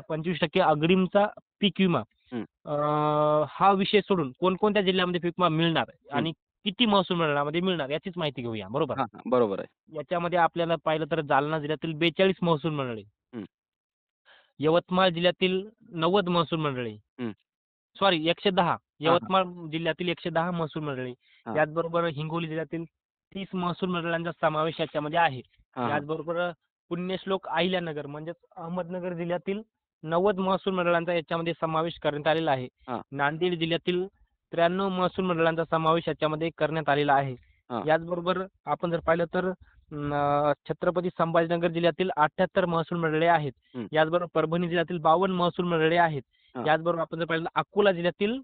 पंचवीस टक्के अग्रिमचा पीक विमा. हं. अं, हा विषय सोडून कोणकोणत्या जिल्ह्यामध्ये पीक विमा मिळणार आणि किती महसूल मंडळामध्ये मिळणार याचीच माहिती घेऊया बरोबर? बरोबर आहे. याच्यामध्ये आपल्याला पाहिलं तर जालना जिल्ह्यातील बेचाळीस महसूल मंडळे. हं. यवतमाळ जिल्ह्यातील नव्वद महसूल मंडळे. सॉरी एकशे दहा. यवतमाळ जिल्ह्यातील एकशे दहा महसूल मंडळे. याचबरोबर हिंगोली जिल्ह्यातील तीस महसूल मंडळांचा समावेश याच्यामध्ये आहे. याचबरोबर पुण्यश्लोक अहिल्यानगर म्हणजेच अहमदनगर जिल्ह्यातील नव्वद महसूल मंडळांचा याच्यामध्ये समावेश करण्यात आलेला आहे हां. नांदेड जिल्ह्यातील त्र्याण्णव महसूल मंडळांचा समावेश याच्यामध्ये करण्यात आलेला आहे हां. याचबरोबर आपण जर पाहिलं तर अं, छत्रपती संभाजीनगर जिल्ह्यातील अठ्याहत्तर महसूल मंडळे आहेत हं. याचबरोबर परभणी जिल्ह्यातील बावन्न महसूल मंडळे आहेत हां. याचबरोबर आपण जर पाहिलं तर अकोला जिल्ह्यातील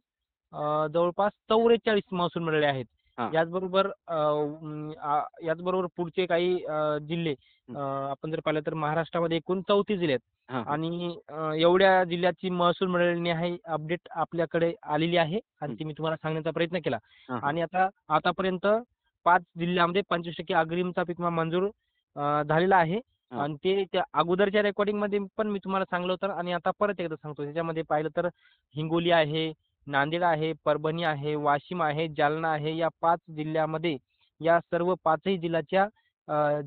अं, जवळपास चौवेचाळीस महसूल मंडळे आहेत. याचबरोबर याचबरोबर पुढचे काही जिल्हे आपण जर पाहिलं तर महाराष्ट्रामध्ये एकूण चौतीस जिल्हे आहेत. आणि एवढ्या जिल्ह्याची महसूल मंडळांनी ही अपडेट आपल्याकडे आलेली आहे आणि. ती मी तुम्हाला सांगण्याचा प्रयत्न केला. आणि आता आतापर्यंत पाच जिल्ह्यामध्ये पंचवीस टक्के अग्रिमचा पीक विमा मंजूर झालेला आहे. आणि ते त्या अगोदरच्या रेकॉर्डिंगमध्ये पण मी तुम्हाला सांगलं होतं आणि आता परत एकदा सांगतो. त्याच्यामध्ये पाहिलं तर हिंगोली आहे नांदेड आहे परभणी आहे वाशिम आहे जालना आहे या पाच जिल्ह्यामध्ये या सर्व पाचही जिल्ह्याच्या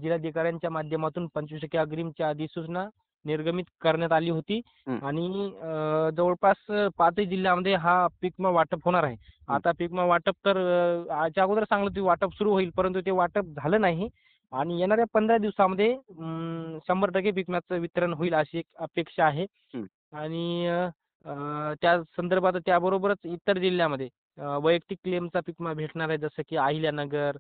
जिल्हाधिकाऱ्यांच्या माध्यमातून पंचवीस टक्के अग्रिमची अधिसूचना निर्गमित करण्यात आली होती. आणि जवळपास पाचही जिल्ह्यामध्ये हा पीक विमा वाटप होणार आहे. आता पीक विमा वाटप तर याच्या अगोदर सांगलं ते वाटप सुरू होईल परंतु ते वाटप झालं नाही. आणि येणाऱ्या पंधरा दिवसामध्ये शंभर टक्के पीक विम्याचं वितरण होईल अशी एक अपेक्षा आहे. आणि त्या संदर्भात त्याबरोबरच इतर जिल्ह्यामध्ये वैयक्तिक क्लेमचा पीक विमा भेटणार आहे जसं की अहिल्यानगर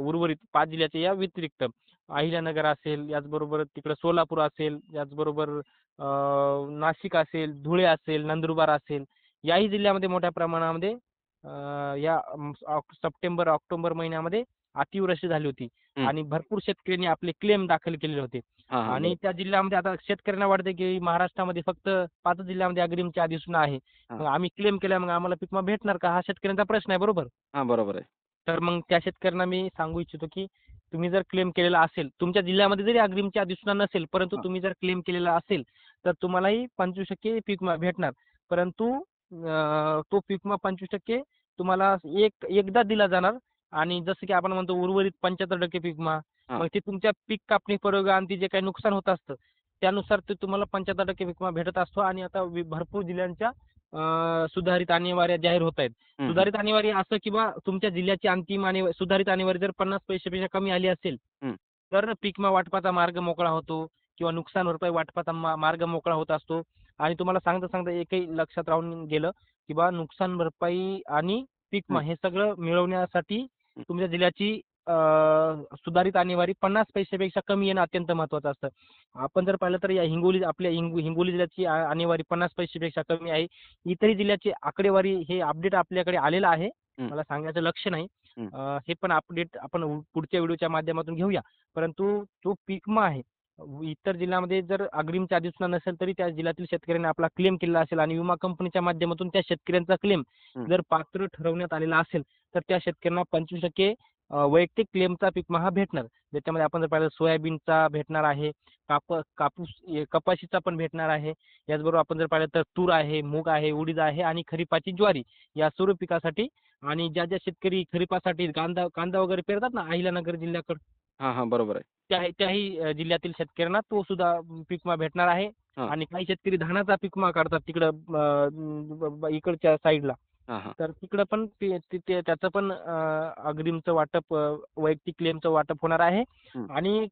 उर्वरित पाच जिल्ह्याचे या व्यतिरिक्त. अहिल्यानगर असेल याचबरोबर तिकडं सोलापूर असेल याचबरोबर अं, नाशिक असेल धुळे असेल नंदुरबार असेल याही जिल्ह्यामध्ये मोठ्या प्रमाणामध्ये या सप्टेंबर ऑक्टोबर महिन्यामध्ये अतिवृष्टी झाली होती. आणि भरपूर शेतकऱ्यांनी आपले क्लेम दाखल केलेले होते. हां हां आणि त्या जिल्ह्यामध्ये आता शेतकऱ्यांना वाटतं की महाराष्ट्रामध्ये फक्त पाच जिल्ह्यामध्ये अग्रिमची अधिसूचना आहे. हां. मग आम्ही क्लेम केला मग आम्हाला पीक विमा भेटणार का? हा शेतकऱ्यांचा प्रश्न आहे बरोबर? हां बरोबर आहे. तर मग त्या शेतकऱ्यांना मी सांगू इच्छितो की तुम्ही जर क्लेम केलेला असेल तुमच्या जिल्ह्यामध्ये जरी अग्रिमची अधिसूचना नसेल परंतु हां. तुम्ही जर क्लेम केलेला असेल तर तुम्हालाही पंचवीस टक्के पीक विमा भेटणार. परंतु अं, तो पीक विमा पंचवीस टक्के तुम्हाला एक एकदा दिला जाणार. आणि जसं की आपण म्हणतो उर्वरित पंच्याहत्तर टक्के पीक विमा हां. मग ते तुमच्या पीक कापणी परवानगी जे काही नुकसान होत असतं त्यानुसार ते तुम्हाला पंच्याहत्तर टक्के पीक विमा भेटत असतो आणि आता वि- भरपूर जिल्ह्यांच्या अं, सुधारित अनिवार्य जाहीर होत आहेत. सुधारित अनिवार्य असं किंवा तुमच्या जिल्ह्याची अंतिम आणि सुधारित अनिवार्य जर पन्नास पैशापेक्षा कमी आली असेल. तर पीक विमा वाटपाचा मार्ग मोकळा होतो किंवा नुकसान भरपाई वाटपाचा मा- मार्ग मोकळा होत असतो आणि तुम्हाला सांगता सांगता एकही लक्षात राहून गेलं की बा नुकसान भरपाई आणि पीक विमा हं. सगळं मिळवण्यासाठी. तुमच्या जिल्ह्याची अं, सुधारित अनिवार्य पन्नास पैशापेक्षा कमी येणं अत्यंत महत्वाचं असतं आपण जर पाहिलं तर या हिंगोली आपल्या हिंग हिंगोली जिल्ह्याची आ- अनिवार्य पन्नास पैशापेक्षा कमी आहे इतरही जिल्ह्याची आकडेवारी हे अपडेट आपल्याकडे आलेलं आहे. मला सांगायचं लक्ष नाही हं. पण अपडेट आपण पुढच्या व्हिडिओच्या माध्यमातून घेऊया परंतु जो पीक विमा आहे इतर जिल्ह्यामध्ये जर अग्रिमची अधिसूचना नसेल तरी त्या जिल्ह्यातील शेतकऱ्यांनी आपला क्लेम केलेला असेल आणि विमा कंपनीच्या माध्यमातून त्या शेतकऱ्यांचा क्लेम. जर पात्र ठरवण्यात आलेला असेल तर त्या शेतकऱ्यांना पंचवीस टक्के वैयक्तिक क्लेमचा पीक विमा हा भेटणार. ज्याच्यामध्ये आपण जर पाहिलं सोयाबीनचा भेटणार आहे काप कापूस कपाशीचा पण भेटणार आहे. याचबरोबर आपण जर पाहिलं तर तूर आहे मूग आहे उडीद आहे आणि खरीपाची ज्वारी. या सर्व पिकासाठी आणि ज्या ज्या शेतकरी खरीपासाठी कांदा कांदा वगैरे पेरतात ना अहिल्यानगर जिल्ह्याकडे हां हां बरोबर आहे. त्या त्याही जिल्ह्यातील शेतकऱ्यांना तो सुद्धा पीक विमा भेटणार आहे. आणि काही शेतकरी धानाचा पीक विमा काढतात तिकडं इकडच्या साईडला. तर तिकडं पण त्याचं पण अग्रिमचं वाटप वैयक्तिक क्लेमचं वाटप होणार आहे. आणि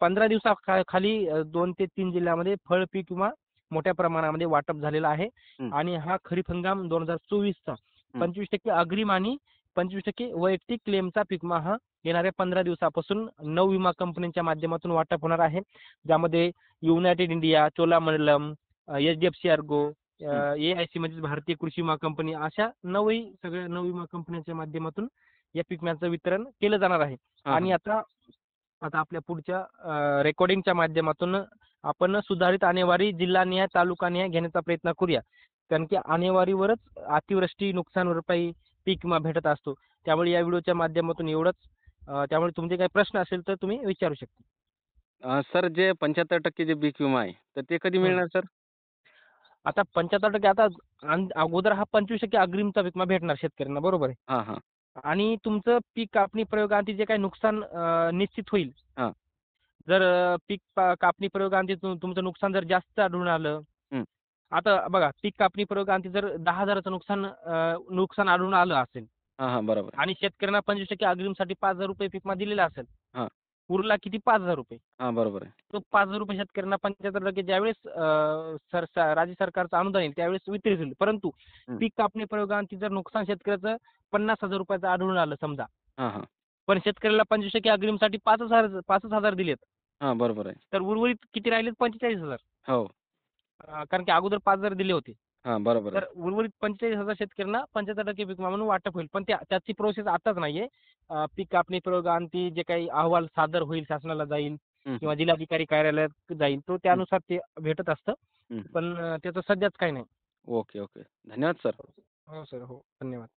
पंधरा दिवसा खा- खाली अ, दोन ते तीन जिल्ह्यामध्ये फळ पीक विमा मोठ्या प्रमाणामध्ये वाटप झालेला आहे. आणि हा खरीप हंगाम दोन हजार चोवीसचा. पंचवीस टक्के अग्रिम आणि पंचवीस टक्के वैयक्तिक क्लेमचा पीक विमा हा येणाऱ्या पंधरा दिवसापासून नऊ विमा कंपन्यांच्या माध्यमातून वाटप होणार आहे ज्यामध्ये United India Cholamandalam H D F C Ergo A I C म्हणजे भारतीय कृषी विमा कंपनी अशा नऊही सगळ्या नऊ विमा कंपन्यांच्या माध्यमातून या पीक विम्याचं वितरण केलं जाणार आहे. आणि आता आता आपल्या पुढच्या रेकॉर्डिंगच्या माध्यमातून आपण सुधारित आणेवारी जिल्हानिहाय तालुकानिहाय घेण्याचा प्रयत्न करूया. कारण की आणेवारीवरच अतिवृष्टी नुकसान भरपाई पीक विमा भेटत असतो. त्यामुळे या व्हिडिओच्या माध्यमातून एवढंच त्यामुळे तुमचे काही प्रश्न असेल तर तुम्ही विचारू शकता. सर जे पंच्याहत्तर टक्के जे पीक विमा आहे तर ते कधी. मिळणार सर? आता पंच्याहत्तर टक्के आता अगोदर हा पंचवीस टक्के अग्रिमचा विमा भेटणार शेतकऱ्यांना बरोबर आहे हां हां आणि तुमचं पीक कापणी प्रयोगांती जे काही नुकसान अं, निश्चित होईल हां. जर अं, पीक पा- कापणी प्रयोगांती तु- तुमचं नुकसान जर जास्त आढळून आलं हं. आता बघा पीक कापणी प्रयोगांती जर दहा हजाराचं नुकसान अं, नुकसान आढळून आलं असेल हां हां बरोबर आणि शेतकऱ्यांना पंचवीस टक्के अग्रिमसाठी पाच हजार रुपये पीक विमा दिलेला असेल हां. उरला किती? पाच हजार रुपये. हां बरोबर आहे. तो पाच हजार रुपये शेतकऱ्यांना पंच्याहत्तर टक्के ज्यावेळेस सर राज्य सरकारचं अनुदान येईल त्यावेळेस वितरित होईल. परंतु. पीक कापणी प्रयोगांती जर नुकसान शेतकऱ्याचं पन्नास हजार रुपयाचं आढळून आलं समजा. हां हां. पण शेतकऱ्याला पंचवीस टक्के अग्रिमसाठी पाच हजार पाचच हजार दिलेत. हां बरोबर आहे. तर उर्वरित किती राहिलेत? पंचेचाळीस हजार. हो. कारण की अगोदर पाच हजार दिले होते. हां बरोबर तर आहे उर्वरित पंचेचाळीस हजार शेतकऱ्यांना पंच्याहत्तर टक्के पीक विमा म्हणून वाटप होईल. पण त्या त्याची प्रोसेस आताच नाहीये. अं, पीक कापणी प्रयोगांती जे काही अहवाल सादर होईल शासनाला जाईल किंवा जिल्हाधिकारी कार्यालयात जाईल तो त्यानुसार ते भेटत असतं. पण अं, त्याचं सध्याच काही नाही. Okay okay. धन्यवाद सर. हो सर. हो. धन्यवाद.